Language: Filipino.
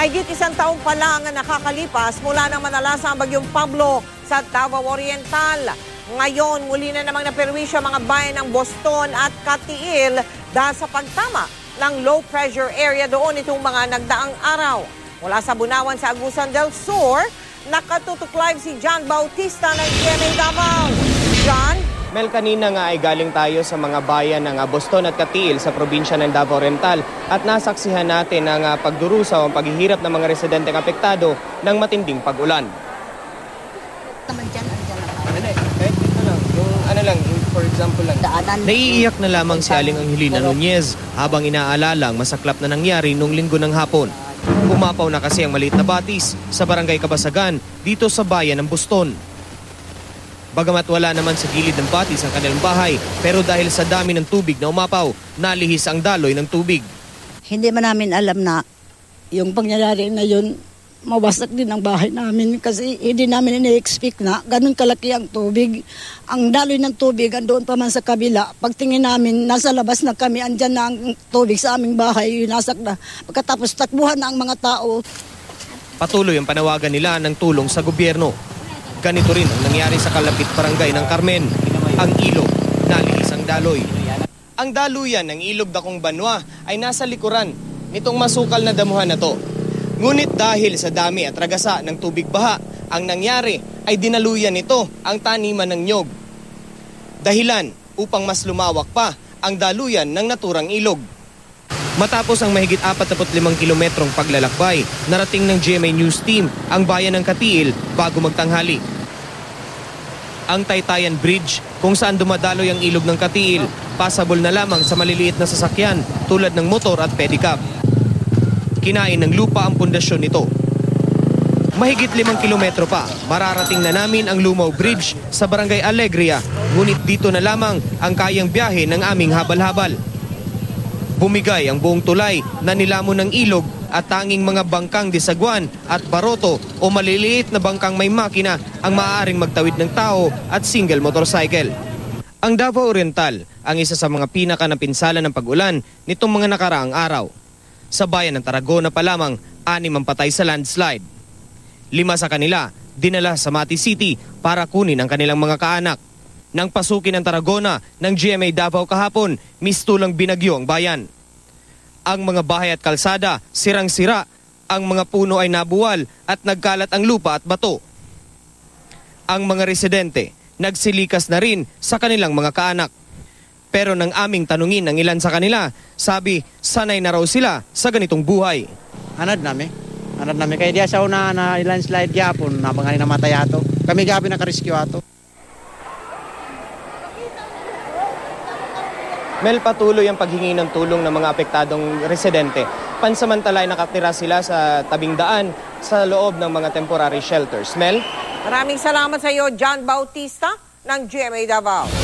Mahigit isang taong pa lang ang nakakalipas mula nang manalasa ang bagyong Pablo sa Davao Oriental. Ngayon, muli na namang naperwisyo ang mga bayan ng Boston at Katiil dahil sa pagtama ng low pressure area doon itong mga nagdaang araw. Mula sa Bunawan sa Agusan del Sur, nakatutok live si John Bautista ng GMA Davao. John? Mel, kanina nga ay galing tayo sa mga bayan ng ah, Boston at Katiil sa probinsya ng Davao Oriental at nasaksihan natin ang ah, pagdurusa o ang paghihirap ng mga residenteng apektado ng matinding pag-ulan. Ano lang, yung ano lang, for example lang. Daanan. Naiiyak na lamang si Aling Angelina Nunez habang inaalala ang masaklap na nangyari nung linggo ng hapon. Pumapaw na kasi ang maliit na batis sa barangay Kabasagan dito sa bayan ng Boston. Bagamat wala naman sa gilid ng batis ang kanilang bahay, pero dahil sa dami ng tubig na umapaw, nalihis ang daloy ng tubig. Hindi man namin alam na yung pangyayari na yun, mawasak din ang bahay namin kasi hindi namin ina-expect na ganun kalaki ang tubig. Ang daloy ng tubig andoon pa man sa kabila. Pagtingin namin, nasa labas na kami, andyan na ang tubig sa aming bahay, nasak na. Pagkatapos takbuhan na ang mga tao. Patuloy ang panawagan nila ng tulong sa gobyerno. Ganito rin ang nangyari sa kalapit barangay ng Carmen. Ang ilog, nalihis ang daloy. Ang daluyan ng ilog Dakong Banwa ay nasa likuran nitong masukal na damuhan na to. Ngunit dahil sa dami at ragasa ng tubig baha, ang nangyari ay dinaluyan nito ang taniman ng nyog. Dahilan upang mas lumawak pa ang daluyan ng naturang ilog. Matapos ang mahigit 45 kilometrong paglalakbay, narating ng GMA News Team ang bayan ng Katiil bago magtanghali. Ang Taytayan Bridge, kung saan dumadaloy ang ilog ng Katiil, passable na lamang sa maliliit na sasakyan tulad ng motor at pedicab. Kinain ng lupa ang pundasyon nito. Mahigit limang kilometro pa, mararating na namin ang Lumaw Bridge sa Barangay Alegria, ngunit dito na lamang ang kayang biyahe ng aming habal-habal. Bumigay ang buong tulay na nilamon ng ilog at tanging mga bangkang disagwan at baroto o maliliit na bangkang may makina ang maaaring magtawid ng tao at single motorcycle. Ang Davao Oriental ang isa sa mga pinaka napinsala ng pag-ulan nitong mga nakaraang araw. Sa bayan ng Tarragona pa lamang, anim ang patay sa landslide. Lima sa kanila, dinala sa Mati City para kunin ang kanilang mga kaanak. Nang pasukin ang Tarragona ng GMA Davao kahapon, mistulang binagyo ang bayan. Ang mga bahay at kalsada, sirang-sira, ang mga puno ay nabuwal at nagkalat ang lupa at bato. Ang mga residente, nagsilikas na rin sa kanilang mga kaanak. Pero nang aming tanungin ang ilan sa kanila, sabi sanay na raw sila sa ganitong buhay. Anad nami. Anad nami. Kaya diya sa una na landslide gyapon, nabang na namatay ato. Kami gabi nakariskyo ato. Mel, patuloy ang paghingi ng tulong ng mga apektadong residente. Pansamantala ay nakatira sila sa tabing daan sa loob ng mga temporary shelters. Mel? Maraming salamat sa iyo, John Bautista ng GMA Davao.